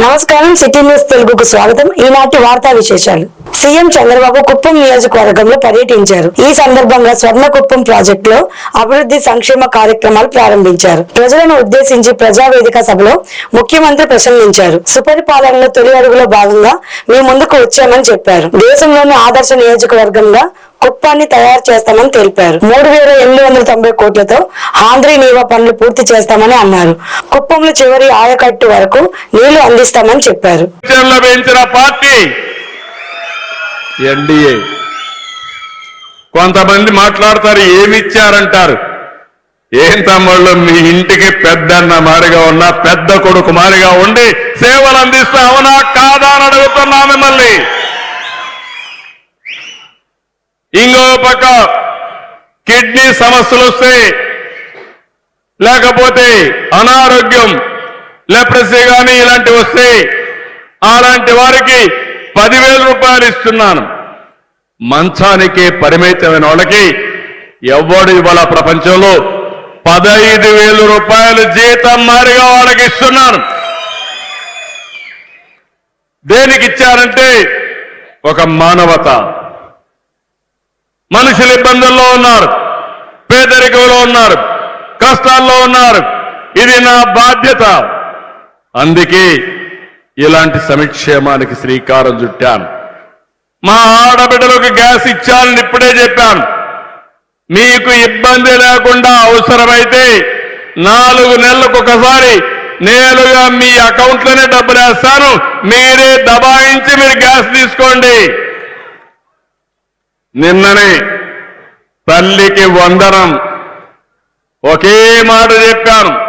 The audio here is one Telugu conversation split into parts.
నమస్కారం సిటీ న్యూస్ తెలుగుకు స్వాగతం. ఈనాటి వార్తా విశేషాలు. సీఎం చంద్రబాబు కుప్పం నియోజకవర్గంలో పర్యటించారు. ఈ సందర్భంగా స్వర్ణ కుప్పం ప్రాజెక్టులో అభివృద్ధి సంక్షేమ కార్యక్రమాలు ప్రారంభించారు. ప్రజలను ఉద్దేశించి ప్రజావేదిక సభలో ముఖ్యమంత్రి ప్రసంగించారు. సుపరిపాలనలో తొలి అడుగులో భాగంగా మీ ముందుకు వచ్చామని చెప్పారు. దేశంలోని ఆదర్శ నియోజకవర్గంగా కుప్పాన్ని తయారు చేస్తామని తెలిపారు. మూడు వేల ఎనిమిది వందల తొంభై కోట్లతో ఆంధ్రీ నీవా పనులు పూర్తి చేస్తామని అన్నారు. కుప్పంలో చివరి ఆయకట్టు వరకు నీళ్ళు అందిస్తామని చెప్పారు. పెంచిన పార్టీ ఎన్డీఏ. కొంతమంది మాట్లాడతారు ఏమి ఇచ్చారంటారు? ఏం తమ్ముళ్ళు మీ ఇంటికి పెద్దన్న మారిగా ఉన్నా పెద్ద కొడుకు మారిగా ఉండి సేవలు అందిస్తా అవునా కాదా అని అడుగుతున్నా మిమ్మల్ని. ఇంకో పక్క కిడ్నీ సమస్యలు వస్తే లేకపోతే అనారోగ్యం లెప్రసీ కానీ ఇలాంటివి వస్తే అలాంటి వారికి పదివేల రూపాయలు ఇస్తున్నాను. మంచానికి పరిమితమైన వాళ్ళకి ఎవ్వడు ఇవాళ ప్రపంచంలో పదహైదు వేల రూపాయలు జీతం మారిగా వాళ్ళకి ఇస్తున్నాను. దేనికి ఇచ్చారంటే ఒక మానవత. మనుషులు ఇబ్బందుల్లో ఉన్నారు పేదరికంలో ఉన్నారు కష్టాల్లో ఉన్నారు. ఇది నా బాధ్యత. అందుకే ఇలాంటి సంక్షేమానికి శ్రీకారం చుట్టాను. మా ఆడబిడ్డలకు గ్యాస్ ఇచ్చానని ఇప్పుడే చెప్పాను. మీకు ఇబ్బంది లేకుండా అవసరమైతే నాలుగు నెలలకు ఒకసారి నేరుగా మీ అకౌంట్లోనే డబ్బులు వేస్తాను. మీరే దబాయించి మీరు గ్యాస్ తీసుకోండి. నిన్ననే తల్లికి వందనం ఒకే మాట చెప్పాను.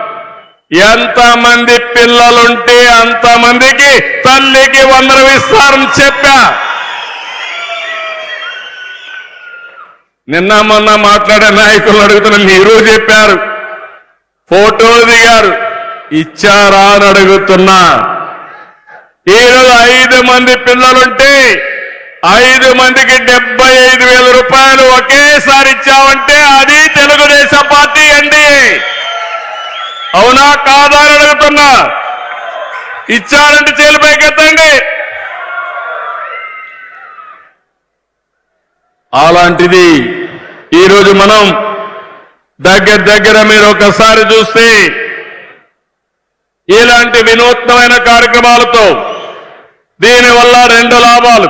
ఎంతమంది పిల్లలుంటే అంతమందికి తల్లికి వందనం ఇస్తారని చెప్పా. నిన్న మొన్న మాట్లాడే నాయకులు అడుగుతున్న మీరు చెప్పారు. ఫోటోలు దిగారు. ఇచ్చారా అని అడుగుతున్నా. ఈరోజు ఐదు మంది పిల్లలుంటే ఐదు మందికి డెబ్బై ఐదు వేల రూపాయలు ఒకేసారి ఇచ్చామంటే అది తెలుగుదేశం పార్టీ అండి అవునా కాదా అని అడుగుతున్నా. ఇచ్చారంటే చేలిపైకెత్తండి అలాంటిది ఈరోజు మనం దగ్గర దగ్గర మీరు ఒకసారి చూస్తే ఇలాంటి వినూత్నమైన కార్యక్రమాలతో దీనివల్ల రెండు లాభాలు.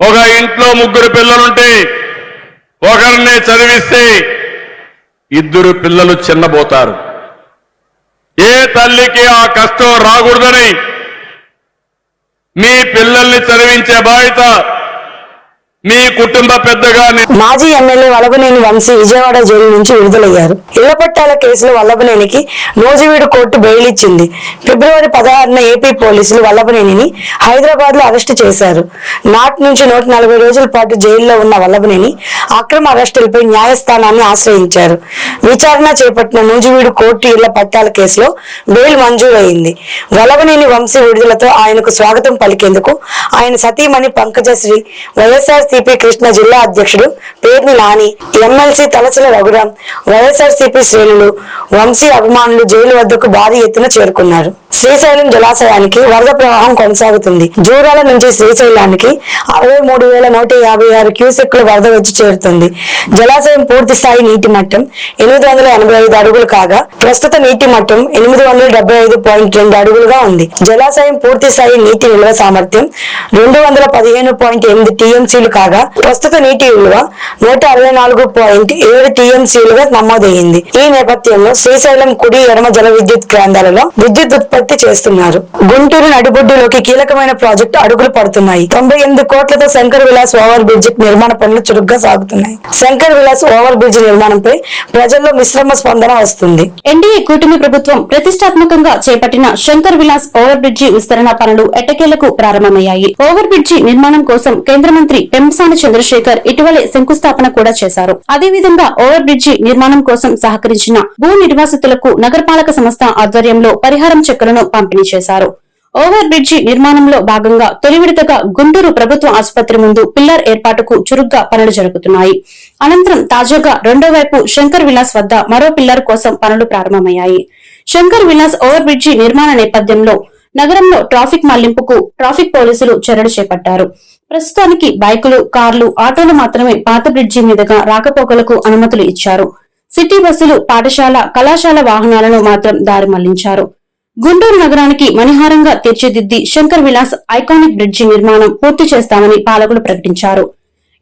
ఒక ఇంట్లో ముగ్గురు పిల్లలుంటే ఒకరిని చదివిస్తే ఇద్దరు పిల్లలు చిన్నబోతారు. ఏ తల్లికి ఆ కష్టం రాకూడదని? మీ పిల్లల్ని చదివించే బాధ్యత మీ కుటుంబ పెద్దగా మాజీ ఎమ్మెల్యే వల్లభనేని వంశీ విజయవాడ జైలు నుంచి విడుదలయ్యారు. ఇళ్ళ పట్టాల కేసులో వల్లభనేనికి నూజివీడు కోర్టు బెయిల్ ఇచ్చింది. ఫిబ్రవరి పదహారున ఏపీ పోలీసులు వల్లభనేనిని హైదరాబాద్లో అరెస్టు చేశారు. నాటి నుంచి నూట నలభై రోజుల పాటు జైల్లో ఉన్న వల్లభనేని అక్రమ అరెస్టులపై న్యాయస్థానాన్ని ఆశ్రయించారు. విచారణ చేపట్టిన నూజివీడు కోర్టు ఇళ్ళ పట్టాల కేసులో బెయిల్ మంజూరైంది. వల్లభనేని వంశీ విడుదలతో ఆయనకు స్వాగతం పలికేందుకు ఆయన సతీమణి పంకజశ్రీ వైఎస్ఆర్ వైఎస్ఆర్సీపీ కృష్ణ జిల్లా అధ్యక్షుడు పేర్ని లాని ఎమ్మెల్సీ తలసల రఘురాం వైఎస్ఆర్సీపీ శ్రేణులు వంశీ అభిమానులు జైలు వద్దకు భారీ ఎత్తున చేరుకున్నారు. శ్రీశైలం జలాశయానికి వరద ప్రవాహం కొనసాగుతుంది. జూరాల నుంచి శ్రీశైలానికి అరవై మూడు వేల నూట యాభై ఆరు క్యూసెక్లు వరద వచ్చి చేరుతుంది. జలాశయం పూర్తి స్థాయి నీటి మట్టం ఎనిమిది వందల ఎనభై ఐదు అడుగులు కాగా ప్రస్తుత నీటి మట్టం ఎనిమిది వందల డెబ్బై ఐదు పాయింట్ రెండు అడుగులుగా ఉంది. జలాశయం పూర్తి స్థాయి నీటి నిల్వ సామర్థ్యం రెండు వందల పదిహేను పాయింట్ ఎనిమిది టీఎంసీలు కాగా ప్రస్తుత నీటి విలువ నూట అరవై నాలుగు పాయింట్ ఏడు టీఎంసీలుగా నమోదయ్యింది. ఈ నేపథ్యంలో శ్రీశైలం కుడి ఎడమ జల విద్యుత్ కేంద్రాలలో విద్యుత్ ఉత్పత్తి చేస్తున్నారు. గుంటూరు నడిబొడ్డులోకి కీలకమైన ప్రాజెక్టు అడుగులు పడుతున్నాయి. తొంభై ఎనిమిది కోట్లతో శంకర్ విలాస్ ఓవర్ బ్రిడ్జ్ నిర్మాణ పనులు చురుగ్గా సాగుతున్నాయి. శంకర్ విలాస్ ఓవర్ బ్రిడ్జ్ నిర్మాణంపై ప్రజల్లో మిశ్రమ స్పందన వస్తుంది. ఎన్డీఏ కూటమి ప్రభుత్వం ప్రతిష్టాత్మకంగా చేపట్టిన శంకర్ విలాస్ ఓవర్ బ్రిడ్జి విస్తరణ పనులు ఎటకేలకు ప్రారంభమయ్యాయి. ఓవర్ బ్రిడ్జి నిర్మాణం కోసం కేంద్ర మంత్రి పెంసాని చంద్రశేఖర్ ఇటీవలే శంకుస్థాపన కూడా చేశారు. అదేవిధంగా ఓవర్ బ్రిడ్జి నిర్మాణం కోసం సహకరించిన భూ నిర్వాసితులకు నగరపాలక సంస్థ ఆధ్వర్యంలో పరిహారం చెక్కులను పంపిణీ చేశారు. ఓవర్ బ్రిడ్జి నిర్మాణంలో భాగంగా తొలి విడతగా గుంటూరు ప్రభుత్వ ఆసుపత్రి ముందు పిల్లర్ ఏర్పాటుకు చురుగ్గా పనులు జరుగుతున్నాయి. అనంతరం తాజాగా రెండో వైపు శంకర్ విలాస్ వద్ద మరో పిల్లర్ కోసం పనులు ప్రారంభమయ్యాయి. శంకర్ విలాస్ ఓవర్ బ్రిడ్జి నిర్మాణ నేపథ్యంలో నగరంలో ట్రాఫిక్ మళ్ళింపుకు ట్రాఫిక్ పోలీసులు చర్యలు చేపట్టారు. ప్రస్తుతానికి బైకులు కార్లు ఆటోలు మాత్రమే పాత బ్రిడ్జి మీదుగా రాకపోకలకు అనుమతులు ఇచ్చారు. సిటీ బస్సులు పాఠశాల కళాశాల వాహనాలను మాత్రం దారి మళ్ళించారు. గుంటూరు నగరానికి మణిహారంగా తీర్చిదిద్ది శంకర్ విలాస్ ఐకానిక్ బ్రిడ్జి నిర్మాణం పూర్తి చేస్తామని పాలకులు ప్రకటించారు.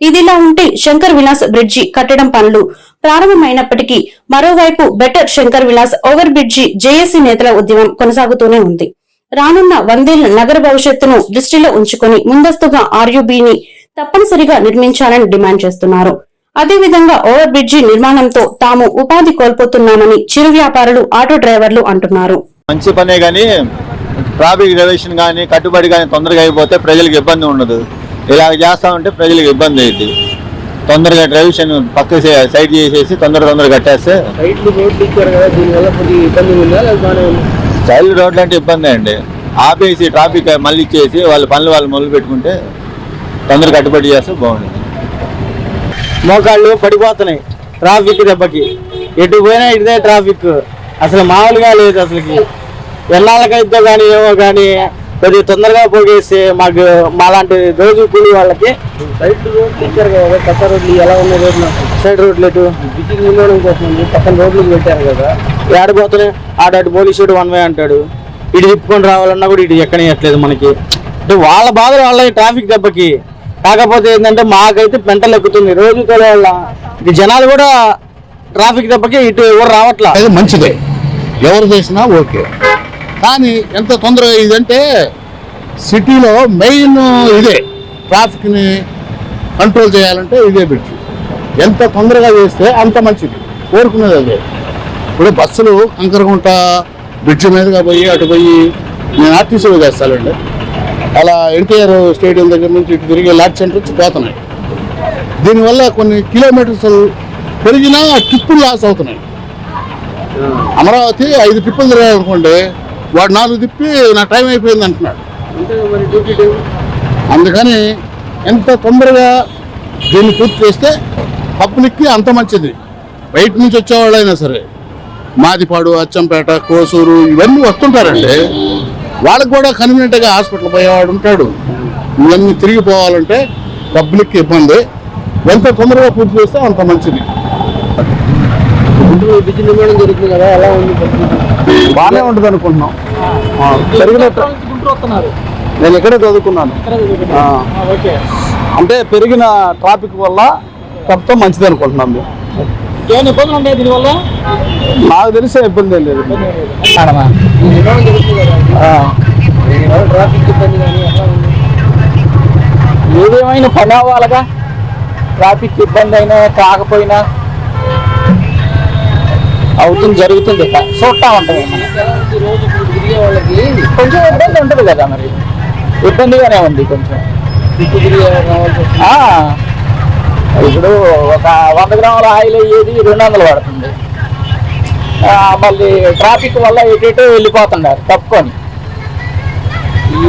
ఇదిలా ఉంటే శంకర్ విలాస్ బ్రిడ్జి కట్టడం పనులు ప్రారంభమైనప్పటికీ మరోవైపు better Shankar Vilas over bridge JAC నేతల ఉద్యమం కొనసాగుతూనే ఉంది. రానున్న వందేళ్ళ నగర భవిష్యత్తును దృష్టిలో ఉంచుకొని ముందస్తుగా ఆర్యుబిని తప్పనిసరిగా నిర్మించాలని డిమాండ్ చేస్తున్నారు. అదేవిధంగా ఓవర్ బ్రిడ్జి నిర్మాణంతో తాము ఉపాధి కోల్పోతున్నామని చిరు వ్యాపారులు ఆటో డ్రైవర్లు అంటున్నారు. మంచి పనే కానీ ట్రాఫిక్ రిలేషన్ కానీ కట్టుబడి కానీ తొందరగా అయిపోతే ప్రజలకు ఇబ్బంది ఉండదు. ఇలా చేస్తా ఉంటే ప్రజలకు ఇబ్బంది అయింది తొందరగా డ్రైవిషన్ పక్క సై- సైడ్ చేసేసి తొందర తొందరగా కట్టేస్తే సైడ్ రోడ్లు అంటే ఇబ్బంది అండి. ఆపేసి ట్రాఫిక్ మళ్ళీ ఇచ్చేసి వాళ్ళ పనులు వాళ్ళు మొదలు పెట్టుకుంటే తొందరగా కట్టుబడి చేస్తే బాగుంటుంది మోకాళ్ళు పడిపోతున్నాయి. ట్రాఫిక్ దెబ్బకి. ఎటు పోయినా ఇటుదే ట్రాఫిక్ అసలు మామూలుగా లేదు అసలుకి. ఎన్నాళ్ళకైతే కానీ ఏమో కానీ కొద్దిగా తొందరగా పోగేస్తే మాకు మాలాంటి రోజు కూలి వాళ్ళకి సైడ్ రోడ్లు ఇచ్చారు కదా కొత్త రోడ్లు ఎలా ఉన్నాయి రోడ్లు? సైడ్ రోడ్లు ఎటు? బిజీ నిర్మాణం కోసం పక్కన రోడ్లు పెట్టారు కదా. ఏడపోతున్నాయి ఆడాడు పోలీసుడు వన్ వే అంటాడు. ఇటు తిప్పుకొని రావాలన్నా కూడా ఇటు ఎక్కనియట్లేదు మనకి. అంటే వాళ్ళ బాధలు వాళ్ళ ట్రాఫిక్ దెబ్బకి. కాకపోతే ఏంటంటే మాకైతే పెంటలు ఎక్కుతుంది. రోజు వల్ల ఇటు జనాలు కూడా ట్రాఫిక్ దెబ్బకి ఇటు ఎవరు రావట్లా? అది మంచిదే. ఎవరు చేసినా ఓకే. కానీ ఎంత తొందరగా ఇదంటే సిటీలో మెయిన్ ఇదే. ట్రాఫిక్ని కంట్రోల్ చేయాలంటే ఇదే బ్రిడ్జ్ ఎంత తొందరగా చేస్తే అంత మంచిది. కోరుకునేది అదే. ఇప్పుడు బస్సులు కంకరగుంట బ్రిడ్జ్ మీదుగా పోయి అటు పోయి నేను ఆర్టీసీలో చేస్తానండి. అలా ఎన్టీఆర్ స్టేడియం దగ్గర నుంచి ఇటు తిరిగి లాడ్ సెంటర్ పోతున్నాయి. దీనివల్ల కొన్ని కిలోమీటర్స్ పెరిగినా ట్రిప్పులు లాస్ అవుతున్నాయి. అమరావతి ఐదు ట్రిప్పులు తిరగాలనుకోండి వాడు నాలుగు తిప్పి నా టైం అయిపోయింది అంటున్నాడు. అందుకని ఎంత తొందరగా దీన్ని పూర్తి చేస్తే పబ్లిక్కి అంత మంచిది. బయట నుంచి వచ్చేవాళ్ళైనా సరే మాదిపాడు అచ్చంపేట కోసూరు ఇవన్నీ వస్తుంటారండి. వాళ్ళకి కూడా కన్వీనియంట్గా హాస్పిటల్ పోయేవాడు ఉంటాడు. ఇవన్నీ తిరిగిపోవాలంటే పబ్లిక్కి ఇబ్బంది. ఎంత తొందరగా పూర్తి చేస్తే అంత మంచిది. నిర్మాణం జరుగుతుంది కదా ఎలా ఉంది బాగానే ఉంటుంది అనుకుంటున్నాం. పెరిగినట్టు నేను ఇక్కడే చదువుకున్నాను. అంటే పెరిగిన ట్రాఫిక్ వల్ల ప్రభుత్వం మంచిది అనుకుంటున్నాం నాకు తెలిసే ఇబ్బంది లేదు. ఏదేమైనా పని అవ్వాలిగా? ట్రాఫిక్ ఇబ్బంది అయినా కాకపోయినా? అవుతుంది జరుగుతుంది. ఇక. చూడటా ఉంటుంది కొంచెం ఇబ్బంది ఉంటుంది కదా మరి. ఇబ్బందిగానే ఉంది కొంచెం. ఇప్పుడు ఒక వంద గ్రాముల ఆయిల్ అయ్యేది రెండు వందలు పడుతుంది. మళ్ళీ ట్రాఫిక్ వల్ల ఎటు వెళ్ళిపోతున్నారు తప్పుకొని.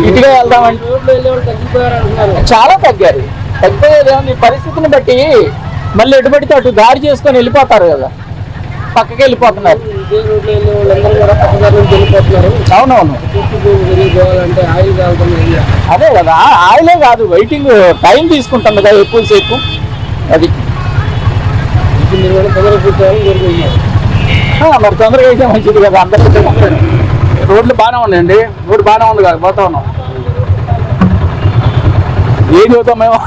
ఇటుగా వెళ్దామంటే తగ్గిపోయారు చాలా తగ్గారు. తగ్గిపోయేది పరిస్థితిని బట్టి మళ్ళీ ఎటు పడితే అటు దారి చేసుకొని వెళ్ళిపోతారు కదా. పక్కకి వెళ్ళిపోతున్నారు. అవునవును. అదే కదా ఆయిలే కాదు వెయిటింగ్ టైం తీసుకుంటుంది కదా ఎక్కువసేపు అది. మీరు తొందరగా అయితే మంచిది కదా అందరికీ రోడ్లు బాగానే ఉన్నాయండి. రోడ్డు బాగానే ఉంది కదా పోతా ఉన్నాం ఏం చెబుతాం మేము?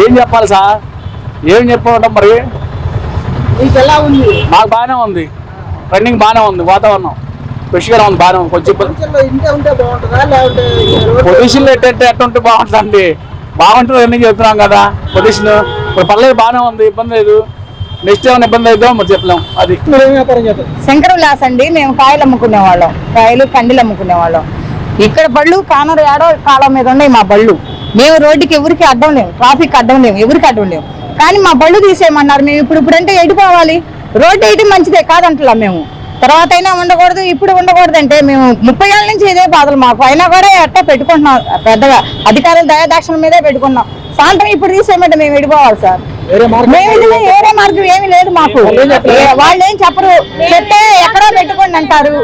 ఏం చెప్పాలి సార్? ఏం చెప్పమంటాం మరి? మీకు ఎలా ఉంది? మాకు బాగానే ఉంది. రన్నింగ్ బాగానే ఉంది వాతావరణం. ఫ్రెష్గా ఉంది బాగానే ఉంది. కొంచెం పొజిషన్లో ఎట్టంటే ఎట్టుంటే బాగుంటుందండి. బాగుంటుంది రన్నింగ్ చెప్తున్నాం కదా. పొజిషన్. ఇప్పుడు పర్లేదు బాగానే ఉంది ఇబ్బంది లేదు. నెక్స్ట్ ఏమైనా ఇబ్బంది అవుతుందో మరి చెప్పలేం అది. మీరు ఏం వ్యాపారం చేస్తారు? శంకర విలాస్ అండి. మేము కాయలు అమ్ముకునే వాళ్ళం. కాయలు కండిలు అమ్ముకునే వాళ్ళం. ఇక్కడ బళ్ళు కానరు ఏడో కాలం మీద ఉన్నాయి మా బళ్ళు. మేము రోడ్డుకి ఎవరికి అడ్డం లేము ట్రాఫిక్ అడ్డం లేము ఎవరికి అడ్డం లేము కానీ మా బళ్ళు తీసేయమన్నారు. మేము ఇప్పుడు ఇప్పుడు అంటే ఎటు పోవాలి? రోడ్డు వేయటం మంచిదే కాదంటలా మేము. తర్వాత అయినా ఉండకూడదు ఇప్పుడు ఉండకూడదు అంటే మేము ముప్పై ఏళ్ళ నుంచి ఇదే బాధలు మాకు. అయినా కూడా అట్టే పెట్టుకుంటున్నాం. పెద్దగా అధికారుల దయాదాక్షణ మీదే పెట్టుకున్నాం. సాయంత్రం ఇప్పుడు తీసేయమంటే మేము ఎడిపోవాలి సార్? వేరే మార్గం ఏమీ లేదు. మాకు. వాళ్ళు ఏం చెప్పరు. చెప్తే ఎక్కడో పెట్టుకోండి అంటారు.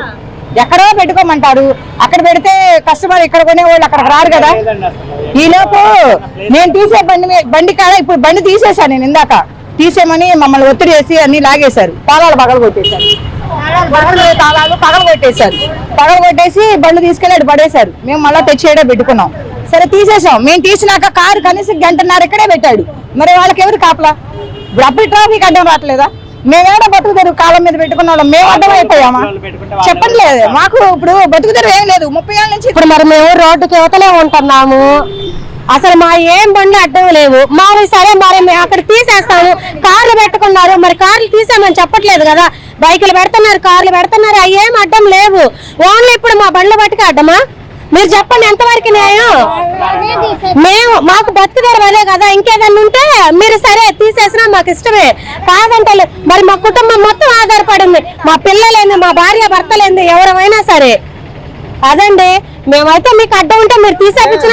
ఎక్కడో పెట్టుకోమంటారు. అక్కడ పెడితే కస్టమర్ ఇక్కడ కొనేవాళ్ళు అక్కడికి రారు కదా. ఈలోపు నేను తీసే బండి బండి కాడ ఇప్పుడు బండి తీసేశాను నేను ఇందాక. తీసేయమని మమ్మల్ని ఒత్తిడి చేసి అన్ని లాగేశారు. తాళాలు పగలు కొట్టేశారు. తాళాలు తాళాలు పగలు కొట్టేశారు. పగలు కొట్టేసి బండ్లు తీసుకెళ్ళి అటు పడేశారు. మేము మళ్ళీ తెచ్చేయడే పెట్టుకున్నాం. సరే తీసేసాం మేము తీసినాక కారు కనీసం గంటన్నర ఇక్కడే పెట్టాడు. మరి వాళ్ళకి ఎవరు కాపలా? ఇప్పుడు అప్పుడు ట్రాఫిక్ అడ్డం రావట్లేదా? మేమేడ బతుకు తెరువు కాలం మీద పెట్టుకున్న వాళ్ళం. మేము అడ్డం అయిపోయామా? చెప్పండి లేదు. మాకు ఇప్పుడు బతుకు తెరువు ఏం లేదు. ముప్పై ఏళ్ళ నుంచి ఇప్పుడు మరి మేము రోడ్డుకి యువతలే ఉంటున్నాము. అసలు మా ఏం బండ్లు అడ్డం లేవు. మరి సరే మరి మేము అక్కడ తీసేస్తాము. కార్లు పెట్టుకున్నారు. మరి కార్లు తీసామని చెప్పట్లేదు కదా. బైకులు పెడుతున్నారు కార్లు పెడుతున్నారు. అవి ఏం అడ్డం లేవు. ఓన్లీ ఇప్పుడు మా బండ్లు బట్టుకు అడ్డమా? మీరు చెప్పండి ఎంతవరకు న్యాయం? మేము మాకు బతుకుదారు అదే కదా ఇంకేదన్నా ఉంటే మీరు సరే తీసేసినా మాకు ఇష్టమే. కాదంటే మరి మా కుటుంబం మొత్తం ఆధారపడింది. మా పిల్లలేంది మా భార్య భర్తలేంది ఎవరైనా సరే. అదండి. మేమైతే మీకు అడ్డం ఉంటే మీరు తీసేపించిన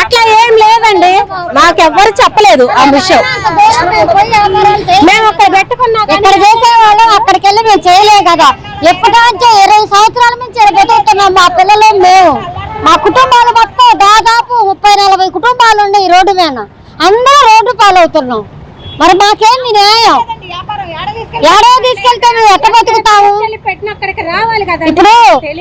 అట్లా ఏం లేదండి. మాకెవ్వరు చెప్పలేదు ఆ విషయం. మేము అక్కడ పెట్టుకున్నా ఇక్కడ చేసేవాళ్ళం అక్కడికి వెళ్ళి మేము చేయలేం కదా. ఎప్పటికీ ఇరవై సంవత్సరాల నుంచి బతుకుతున్నాం. మా పిల్లలు మేము. మా కుటుంబాలు మొత్తం దాదాపు ముప్పై నలభై కుటుంబాలు ఉన్నాయి ఈ రోడ్డు మీద. అందరూ రోడ్డు పాలవుతున్నాం. మరి మాకేంది న్యాయం? ఏడో తీసుకెళ్తే మేము ఎట్ట బతుకుతాము? ఇప్పుడు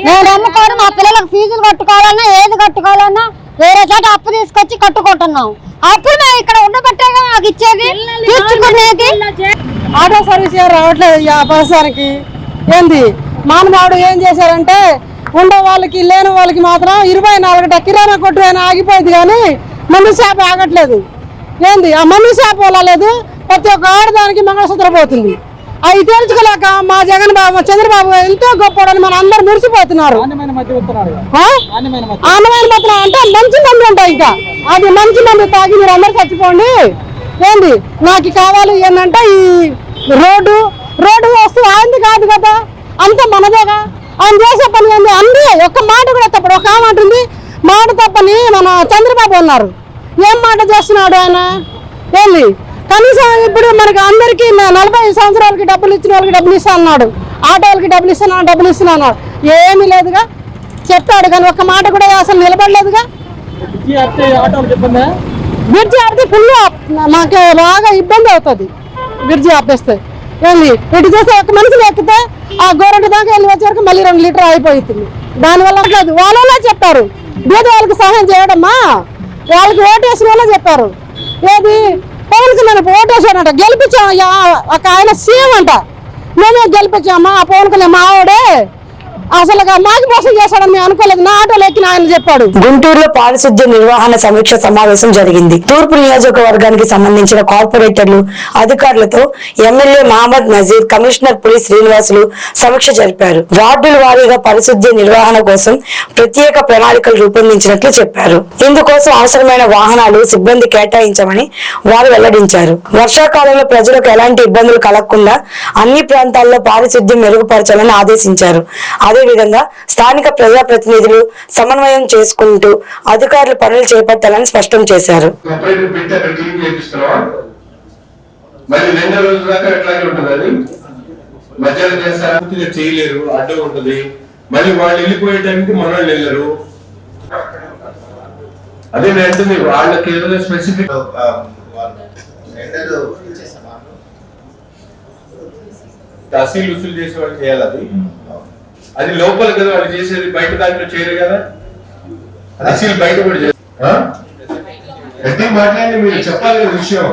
మేము నమ్ముకొని మా పిల్లలకు ఫీజులు కట్టుకోవాలన్నా ఏది కట్టుకోవాలన్నా వేరే చోట అప్పు తీసుకొచ్చి కట్టుకుంటున్నాం. అప్పుడు మేము ఇక్కడ ఉండబట్టేగా మాకు ఇచ్చేది. తీర్చుకునేది ఆటో సర్వీస్ ఏం రావట్లేదు ఈ వ్యాపారానికి ఏంది? మానవాడు ఏం చేశారంటే ఉండే వాళ్ళకి లేని వాళ్ళకి మాత్రం ఇరవై నాలుగు కిరాణా కొట్టు అయినా ఆగిపోయింది కానీ మందు షాప్ ఆగట్లేదు. ఏంది? ఆ మందు షాప్ వల్ల లేదు ప్రతి ఒక్క ఆడదానికి మంగళసూత్రం పోతుంది. అవి తెలుసుకోలేక మా జగన్ బాబు చంద్రబాబు ఎంతో గొప్పడని మన అందరు మురిసిపోతున్నారు. ఆనవాయిల మాత్రం అంటే మంచి మందు ఉంటాయి ఇంకా. అది మంచి మందు తాగి మీరు అందరు చచ్చిపోండి. ఏంది? నాకు కావాలి ఏంటంటే ఈ రోడ్డు. రోడ్డు వస్తూ ఆయనది కాదు కదా. అంత మనదేగా. ఆయన చేసే పని ఏంది? అన్ని ఒక్క మాట కూడా తప్పడు. ఒక ఆమె అంటుంది మాట తప్పని మన చంద్రబాబు ఉన్నారు ఏం మాట చేస్తున్నాడు ఆయన? ఏంది? కనీసం ఇప్పుడు మనకి అందరికీ నలభై సంవత్సరాలకి డబ్బులు ఇచ్చిన వాళ్ళకి డబ్బులు ఇస్తా అన్నాడు. ఆటోలకి డబ్బులు ఇస్తున్నా డబ్బులు ఇస్తున్నా అన్నాడు. ఏమీ లేదుగా. చెప్పాడు కానీ ఒక్క మాట కూడా అసలు నిలబడలేదుగా. బ్రిడ్జి ఆడితే ఫుల్ మాకు బాగా ఇబ్బంది అవుతుంది. బ్రిడ్జి ఆపేస్తే. ఏంది? ఇటు చేస్తే ఒక మనిషిని ఎక్కితే ఆ గోరంట దాకా వెళ్ళి వచ్చే వరకు మళ్ళీ రెండు లీటర్ అయిపోతుంది దానివల్ల లేదు వాళ్ళే చెప్పారు. బీద వాళ్ళకి సహాయం చేయడమ్మా. వాళ్ళకి ఓటేసిన వాళ్ళే చెప్పారు. ఏది? పవన్ కళ్యాణ్ ఓటేసాడంట గెలిపించాం యా- ఒక ఆయన సీఎం అంట. మేమే గెలిపించామా? ఆ పవన్ కళ్యాణ్ మావాడే. అసలు మాకు మోసం చేశాడని అనుకోలేదు. నా ఆటోలో ఎక్కిన ఆయన చెప్పాడు. గుంటూరులో పారిశుద్ధ్య నిర్వహణ సమీక్ష సమావేశం జరిగింది. తూర్పు నియోజకవర్గానికి సంబంధించిన కార్పొరేటర్లు అధికారులతో ఎమ్మెల్యే మహమ్మద్ నజీర్ కమిషనర్ పులి శ్రీనివాసులు సమీక్ష జరిపారు. వార్డుల వారీగా పారిశుద్ధ్య నిర్వహణ కోసం ప్రత్యేక ప్రణాళికలు రూపొందించినట్లు చెప్పారు. ఇందుకోసం అవసరమైన వాహనాలు సిబ్బంది కేటాయించమని వారు వెల్లడించారు. వర్షాకాలంలో ప్రజలకు ఎలాంటి ఇబ్బందులు కలగకుండా అన్ని ప్రాంతాల్లో పారిశుద్ధ్యం మెరుగుపరచాలని ఆదేశించారు. అదేవిధంగా స్థానిక ప్రజాప్రతినిధులు సమన్వయం చేసుకుంటూ అధికారులు పనులు చేపట్టాలని స్పష్టం చేశారు. ఆపరేటర్ పెట్టి అక్కడ క్లీన్ చేపిస్తున్నావా? మరి రెండో రోజు దాకా ఎట్లాగే ఉంటుంది అది? మధ్యాహ్నం చేస్తారా? పూర్తిగా చేయలేరు అడ్డం ఉంటుంది. మళ్ళీ వాళ్ళు వెళ్ళిపోయే టైంకి వెళ్ళరు. అదే నేను అంటుంది వాళ్ళకి ఏదైనా స్పెసిఫిక్ తహసీల్ వసూలు చేసే వాళ్ళు చేయాలి అది. అది లోపల కదా వాళ్ళు చేసేది బయట దాంట్లో చేయరు కదా? తహసీల్ బయట కూడా చేస్తారు. మాట్లాడి మీరు చెప్పాలి విషయం.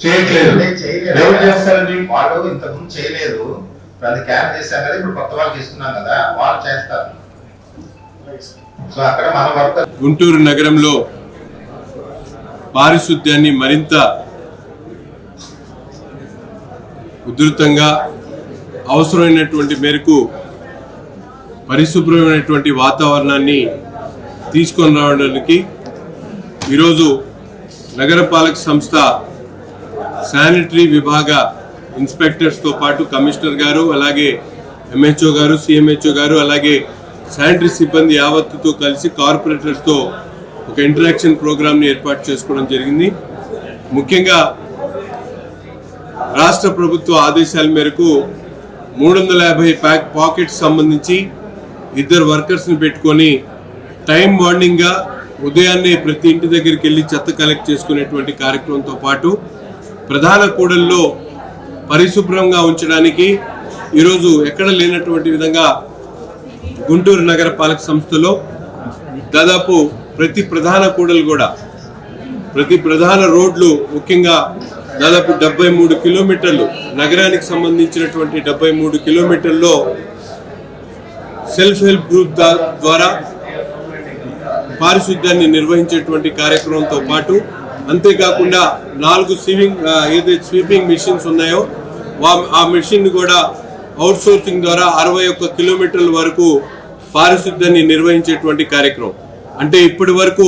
చేయట్లేదు. ఎవరు చేస్తారని వాళ్ళు ఇంతకుముందు చేయలేదు. అది క్యాప్ చేశాం కదా ఇప్పుడు కొత్త వాళ్ళకి ఇస్తున్నాం కదా వాళ్ళు చేస్తారు. సో అక్కడ మన గుంటూరు నగరంలో పారిశుద్ధ్యాన్ని మరింత ఉధృతంగా అవసరమైనటువంటి మేరకు పరిశుభ్రమైనటువంటి వాతావరణాన్ని తీసుకొని రావడానికి ఈరోజు నగరపాలక సంస్థ శానిటరీ విభాగ ఇన్స్పెక్టర్స్తో పాటు కమిషనర్ గారు అలాగే ఎంహెచ్ఓ గారు సిఎంహెచ్ఓ గారు అలాగే శానిటరీ సిబ్బంది యావత్తుతో కలిసి కార్పొరేటర్స్తో ఒక ఇంటరాక్షన్ ప్రోగ్రామ్ని ఏర్పాటు చేసుకోవడం జరిగింది. ముఖ్యంగా రాష్ట్ర ప్రభుత్వ ఆదేశాల మేరకు మూడు వందల యాభై ప్యాక్ పాకెట్స్ సంబంధించి ఇద్దరు వర్కర్స్ని పెట్టుకొని టైం బాండింగ్గా ఉదయాన్నే ప్రతి ఇంటి దగ్గరికి వెళ్ళి చెత్త కలెక్ట్ చేసుకునేటువంటి కార్యక్రమంతో పాటు ప్రధాన కూడల్లో పరిశుభ్రంగా ఉంచడానికి ఈరోజు ఎక్కడ లేనటువంటి విధంగా గుంటూరు నగర పాలక సంస్థలో దాదాపు ప్రతి ప్రధాన కూడలు కూడా ప్రతి ప్రధాన రోడ్లు ముఖ్యంగా దాదాపు డెబ్బై మూడు కిలోమీటర్లు నగరానికి సంబంధించినటువంటి డెబ్బై మూడు కిలోమీటర్లో సెల్ఫ్ హెల్ప్ గ్రూప్ ద్వారా పారిశుద్ధ్యాన్ని నిర్వహించేటువంటి కార్యక్రమంతో పాటు అంతేకాకుండా నాలుగు స్వీపింగ్ ఏదైతే స్వీపింగ్ మిషన్స్ ఉన్నాయో వా- ఆ మిషన్ కూడా అవుట్ సోర్సింగ్ ద్వారా అరవై ఒక్క కిలోమీటర్ల వరకు పారిశుద్ధ్యాన్ని నిర్వహించేటువంటి కార్యక్రమం. అంటే ఇప్పటి వరకు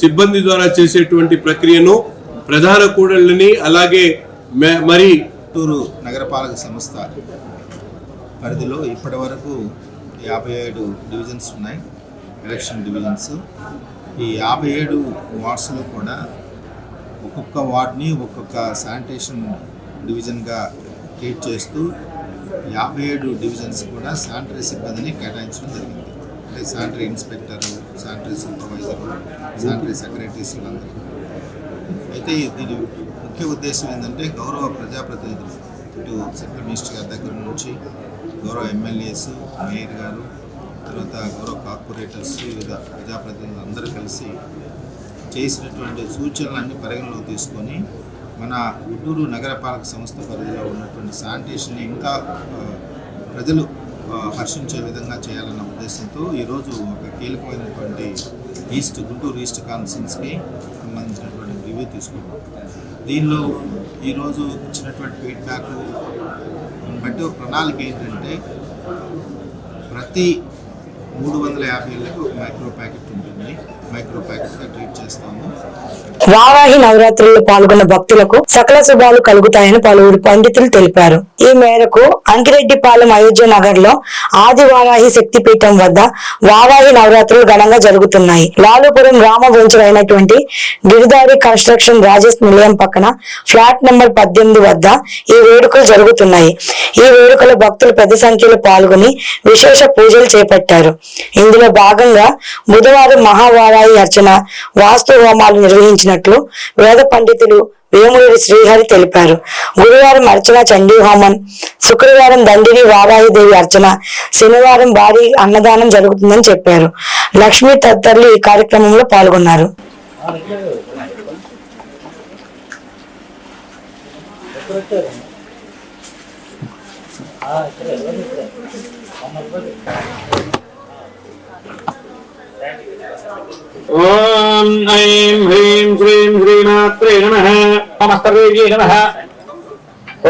సిబ్బంది ద్వారా చేసేటువంటి ప్రక్రియను ప్రధాన కూడళ్ళని అలాగే మరి నగరపాలక సంస్థ పరిధిలో ఇప్పటి వరకు యాభై ఏడు డివిజన్స్ ఉన్నాయి. Election divisions. ఈ యాభై ఏడు వార్డ్స్లో కూడా ఒక్కొక్క వార్డ్ని ఒక్కొక్క శానిటేషన్ డివిజన్గా ట్రీట్ చేస్తూ యాభై ఏడు డివిజన్స్ కూడా శానిటరీ సిబ్బందిని కేటాయించడం జరిగింది. అంటే sanitary inspector sanitary supervisor sanitary secretaries అందరూ. అయితే దీని ముఖ్య ఉద్దేశం ఏంటంటే గౌరవ ప్రజాప్రతినిధులు ఇటు సెంట్రల్ మినిస్టర్ గారి దగ్గర నుంచి గౌరవ ఎమ్మెల్యేస్ మేయర్ గారు తర్వాత గౌరవ కార్పొరేటర్స్ వివిధ ప్రజాప్రతినిధులు అందరూ కలిసి చేసినటువంటి సూచనలన్నీ పరిగణలోకి తీసుకొని మన గుంటూరు నగరపాలక సంస్థ పరిధిలో ఉన్నటువంటి శానిటేషన్ని ఇంకా ప్రజలు హర్షించే విధంగా చేయాలన్న ఉద్దేశంతో ఈరోజు ఒక కీలకమైనటువంటి ఈస్ట్ గుంటూరు ఈస్ట్ కాన్ఫరెన్స్కి సంబంధించినటువంటి రివ్యూ తీసుకున్నాం. దీనిలో ఈరోజు ఇచ్చినటువంటి ఫీడ్బ్యాక్ బట్టి ఒక ప్రణాళిక ఏంటంటే ప్రతి మూడు వందల యాభై ఏళ్ళకి ఒక మైక్రో ప్యాకెట్ ఉంటుంది. మైక్రో ట్రీట్ చేస్తాము. వారాహి నవరాత్రుల్లో పాల్గొన్న భక్తులకు సకల శుభాలు కలుగుతాయని పలువురు పండితులు తెలిపారు. ఈ మేరకు అంకిరెడ్డిపాలెం అయోధ్య నగర్లో ఆది వారాహి శక్తిపీఠం వద్ద వారాహి నవరాత్రులు ఘనంగా జరుగుతున్నాయి. లాలుపురం రామ వెంచర్ గిరిదారి కన్స్ట్రక్షన్ రాజేష్ నిలయం పక్కన ఫ్లాట్ నెంబర్ పద్దెనిమిది వద్ద ఈ వేడుకలు జరుగుతున్నాయి. ఈ వేడుకలో భక్తులు పెద్ద సంఖ్యలో పాల్గొని విశేష పూజలు చేపట్టారు. ఇందులో భాగంగా బుధవారం మహావారాయి అర్చన వాస్తు హోమాలు నిర్వహించినట్లు వేద పండితులు వేములూరి శ్రీహరి తెలిపారు. గురువారం అర్చన చండీ హోమం శుక్రవారం దండిని వారాహిదేవి అర్చన శనివారం భారీ అన్నదానం జరుగుతుందని చెప్పారు. లక్ష్మీ తదితరులు ఈ కార్యక్రమంలో పాల్గొన్నారు. ఓం ஓம் ऐं ह्रीं श्रीं ஸ்ரீமாத்ரே நம ஓம் அஸ்தர்வேஜே நம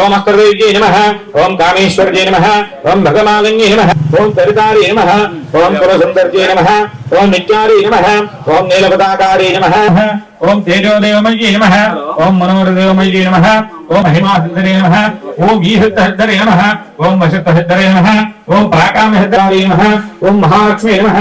ஓம் அஸ்தர்வேஜே நம ஓம் காமேஸ்வரஜே நம ஓம் नमः நம ஓம் नमः நம ஓம் புரசுந்தர்ஜே நம ஓம் நித்யாரே நம ஓம் நீலபதாகாரே நம ஓம் தேஜோதேவமயே நம ஓம் மனோரதேவமயே நம ஓம் மகிமாசுந்தரே நம ஓம் ஈசத்தஹத்தரே நம ஓம் வசத்தஹத்தரே நம ஓம் பராகாமஹத்தரே நம ஓம் மகாலட்சுமி நம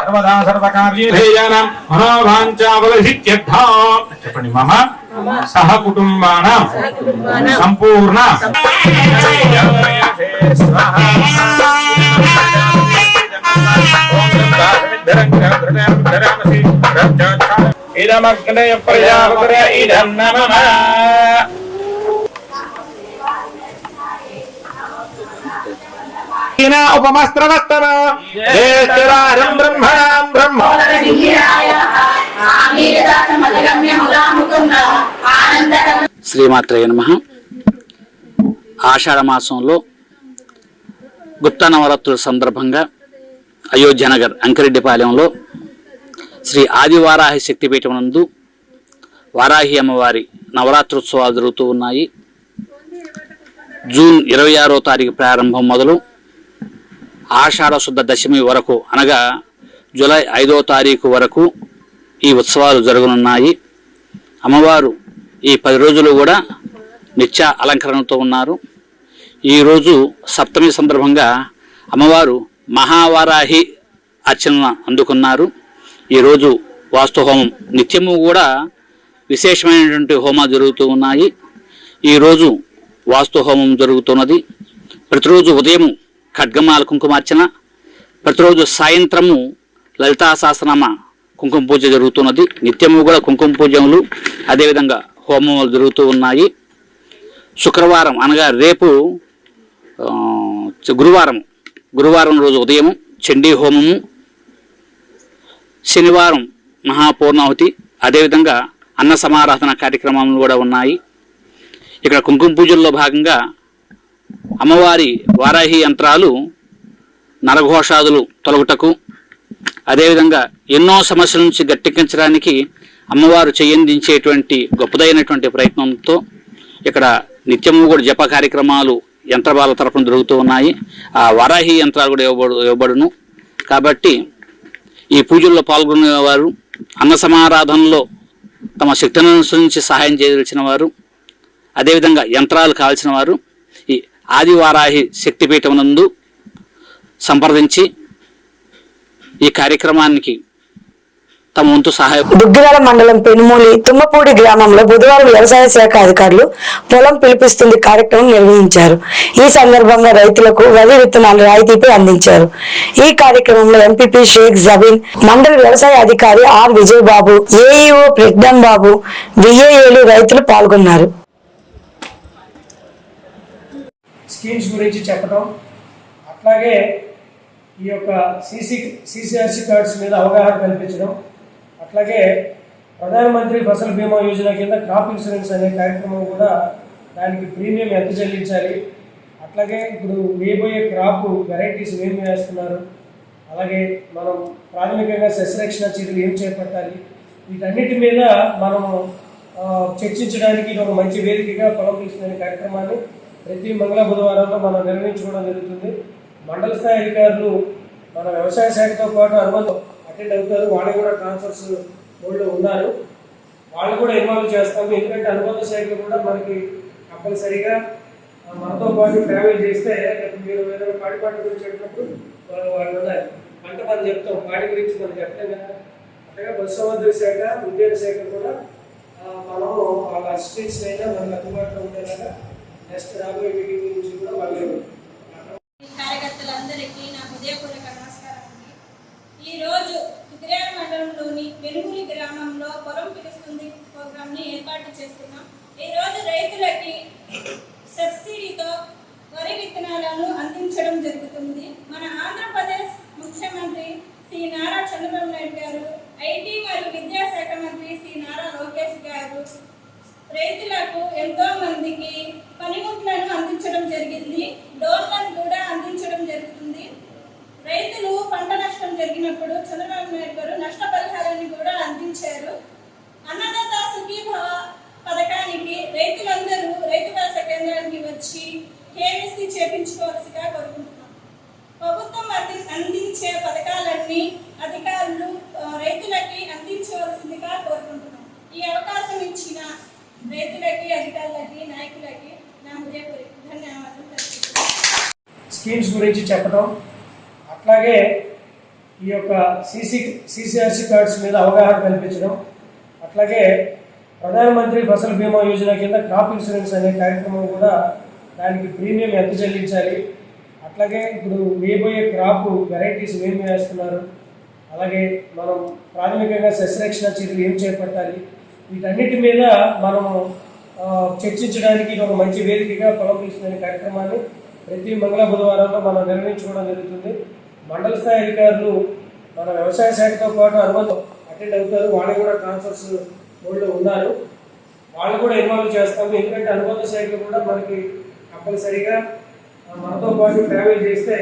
సర్వదా సర్వకార్యేధేయానం మనోవాంఛావలసిత్యర్థ చెప్పండి మమ. సహ కుటుంబానాం సంపూర్ణ. ఇదమగ్నే ప్రజాపతిర ఇదం నమః. ఉపమస్త్రవస్తమ జ్యేష్ఠరాజం బ్రహ్మణాం బ్రహ్మ. శ్రీమాత్రయ నమ. ఆషాఢ మాసంలో గుప్త నవరాత్రుల సందర్భంగా అయోధ్యనగర్ అంకిరెడ్డిపాలెంలో శ్రీ ఆదివారాహి శక్తిపీఠం నందు వారాహి అమ్మవారి నవరాత్రోత్సవాలు జరుగుతూ ఉన్నాయి. జూన్ ఇరవై ఆరో తారీఖు ప్రారంభం మొదలు ఆషాఢ శుద్ధ దశమి వరకు అనగా జూలై ఐదో తారీఖు వరకు ఈ ఉత్సవాలు జరగనున్నాయి. అమ్మవారు ఈ పది రోజులు కూడా నిత్య అలంకరణతో ఉన్నారు. ఈరోజు సప్తమి సందర్భంగా అమ్మవారు మహావారాహి అర్చన అందుకున్నారు. ఈరోజు వాస్తు హోమం నిత్యము కూడా విశేషమైనటువంటి హోమాలు జరుగుతూ ఉన్నాయి. ఈరోజు వాస్తు హోమం జరుగుతున్నది. ప్రతిరోజు ఉదయం ఖడ్గమాల కుంకుమార్చన. ప్రతిరోజు సాయంత్రము లలితా సహస్రనామ కుంకుమ పూజ జరుగుతున్నది. నిత్యము కూడా కుంకుమ పూజలు అదేవిధంగా హోమములు జరుగుతూ ఉన్నాయి. శుక్రవారం అనగా రేపు గురువారం గురువారం రోజు ఉదయం చండీ హోమము. శనివారం మహాపూర్ణాహుతి అదేవిధంగా అన్న సమారాధన కార్యక్రమాలు కూడా ఉన్నాయి. ఇక్కడ కుంకుమ పూజల్లో భాగంగా అమ్మవారి వారాహి యంత్రాలు నరఘోషాదులు తొలగుటకు అదేవిధంగా ఎన్నో సమస్యల నుంచి గట్టెక్కించడానికి అమ్మవారు చేయందించేటువంటి గొప్పదైనటువంటి ప్రయత్నంతో ఇక్కడ నిత్యము కూడా జప కార్యక్రమాలు యంత్రబాల తరపున జరుగుతూ ఉన్నాయి. ఆ వారాహి యంత్రాలు కూడా ఇవ్వబడు ఇవ్వబడును. కాబట్టి ఈ పూజల్లో పాల్గొనేవారు అన్న సమారాధనలో తమ శక్తిని అనుసరించి సహాయం చేయదలిచిన వారు అదేవిధంగా యంత్రాలు కావాల్సిన వారు ఆదివారాహి శక్తిపీఠం నందు సంప్రదించి ఈ కార్యక్రమానికి తమ వంతు సహాయం దుగ్గిరాల మండలం పెనుమూలి తుమ్మపూడి గ్రామంలో బుధవారం వ్యవసాయ శాఖ అధికారులు పొలం పిలిపిస్తుంది కార్యక్రమం నిర్వహించారు. ఈ సందర్భంగా రైతులకు వరి విత్తనాలు రాయితీపై అందించారు. ఈ కార్యక్రమంలో ఎంపీపీ షేక్ జబీన్ మండల వ్యవసాయ అధికారి ఆర్ విజయబాబు ఏఈఓ ప్రజ్ఞం బాబు విఏఏలు రైతులు పాల్గొన్నారు. స్కీమ్స్ గురించి చెప్పడం అట్లాగే ఈ యొక్క సీసీ సీసీఆర్సీ కార్డ్స్ మీద అవగాహన కల్పించడం అట్లాగే ప్రధానమంత్రి ఫసల్ బీమా యోజన కింద క్రాప్ ఇన్సూరెన్స్ అనే కార్యక్రమం కూడా దానికి ప్రీమియం ఎంత చెల్లించాలి అట్లాగే ఇప్పుడు వేయబోయే క్రాప్ వెరైటీస్ ఏం వేస్తున్నారు అలాగే మనం ప్రాథమికంగా సస్యరక్షణ చర్యలు ఏం చేపట్టాలి వీటన్నిటి మీద మనం చర్చించడానికి ఇది ఒక మంచి వేదికగా పొలం తీసుకునే కార్యక్రమాన్ని ప్రతి మంగళ బుధవారంలో మనం నిర్వహించుకోవడం జరుగుతుంది. మండల స్థాయి అధికారులు మన వ్యవసాయ శాఖతో పాటు అనుబంధం అటెండ్ అవుతారు. వాళ్ళు కూడా ట్రాన్స్ఫర్స్ మోడ్లో ఉన్నారు. వాళ్ళు కూడా ఇన్వాల్వ్ చేస్తాము. ఎందుకంటే అనుబంధ శాఖలు కూడా మనకి కంపల్సరీగా మనతో పాటు ట్రావెల్ చేస్తే మీరు ఏదైనా పాడి పంట గురించి చెప్పినప్పుడు వాళ్ళు వాళ్ళు పంట పని చెప్తాం. పాడి గురించి మనం చెప్తాం కదా. అట్లాగే బస్సు శాఖ ఉద్యోగ శాఖ కూడా మనము వాళ్ళ అసిస్టెంట్స్ అయినా మనకు అందుబాటులో ఉండేలాగా నెక్స్ట్ రాబోయే మీటింగ్ గురించి కూడా వాళ్ళు కార్యకర్తలందరికీ నా హృదయపూర్వక నమస్కారం అండి. ఈరోజు కుదిరేల మండలంలోని వెలుగులి గ్రామంలో పొలం పిలుస్తుంది ప్రోగ్రామ్ని ఏర్పాటు చేస్తున్నాం. ఈరోజు రైతులకి సబ్సిడీతో వరి విత్తనాలను అందించడం జరుగుతుంది. మన ఆంధ్రప్రదేశ్ ముఖ్యమంత్రి శ్రీ నారా చంద్రబాబు నాయుడు గారు ఐటీ మరియు విద్యాశాఖ మంత్రి శ్రీ నారా లోకేష్ గారు రైతులకు ఎంతో మందికి పనిముట్లను అందించడం జరిగింది. డోర్లను కూడా అందించడం జరుగుతుంది. రైతులు పంట నష్టం జరిగినప్పుడు చంద్రబాబు నాయుడు గారు నష్టపరిహారాన్ని కూడా అందించారు గురించి చెప్పడం అట్లాగే ఈ యొక్క సీసీ సీసీఆర్సీ కార్డ్స్ మీద అవగాహన కల్పించడం. అట్లాగే ప్రధానమంత్రి ఫసల్ బీమా యోజన కింద క్రాప్ ఇన్సూరెన్స్ అనే కార్యక్రమం కూడా దానికి ప్రీమియం ఎంత చెల్లించాలి? అట్లాగే ఇప్పుడు వేయబోయే క్రాప్ వెరైటీస్ ఏమి వేస్తున్నారు? అలాగే మనం ప్రాథమికంగా సస్యరక్షణ చర్యలు ఏం చేపట్టాలి? వీటన్నిటి మీద మనము చర్చించడానికి ఇది ఒక మంచి వేదికగా పొలం తీసుకునే కార్యక్రమాన్ని ప్రతి మంగళ బుధవారంలో మనం నిర్వహించుకోవడం జరుగుతుంది. మండల స్థాయి అధికారులు మన వ్యవసాయ శాఖతో పాటు అనుబంధం అటెండ్ అవుతారు. వాళ్ళు కూడా ట్రాన్స్ఫర్స్ బోర్డులో ఉన్నారు. వాళ్ళు కూడా ఇన్వాల్వ్ చేస్తాము. ఎందుకంటే అనుబంధ శాఖలు కూడా మనకి కంపల్సరీగా మనతో పాటు ట్రావెల్ చేస్తే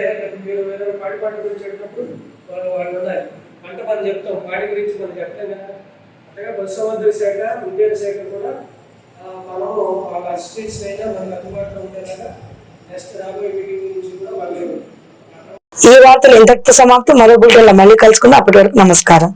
మీరు ఏదైనా పాడి పంట గురించి చెప్పినప్పుడు వాళ్ళు వాళ్ళు ఉన్నారు పంట పని చెప్తాం. పాడి గురించి మనం చెప్తాం కదా. అట్లాగే బస్సు శాఖ ఉద్యోగ శాఖ కూడా మనం మనము వాళ్ళ అసిస్టెంట్స్ అయినా మనకు అందుబాటులో ఉండేలాగా ఈ వార్తలు ఇంతటితో సమాప్తం. మరో బులెటిన్లో మళ్ళీ కలుసుకుందాం. అప్పటి వరకు నమస్కారం.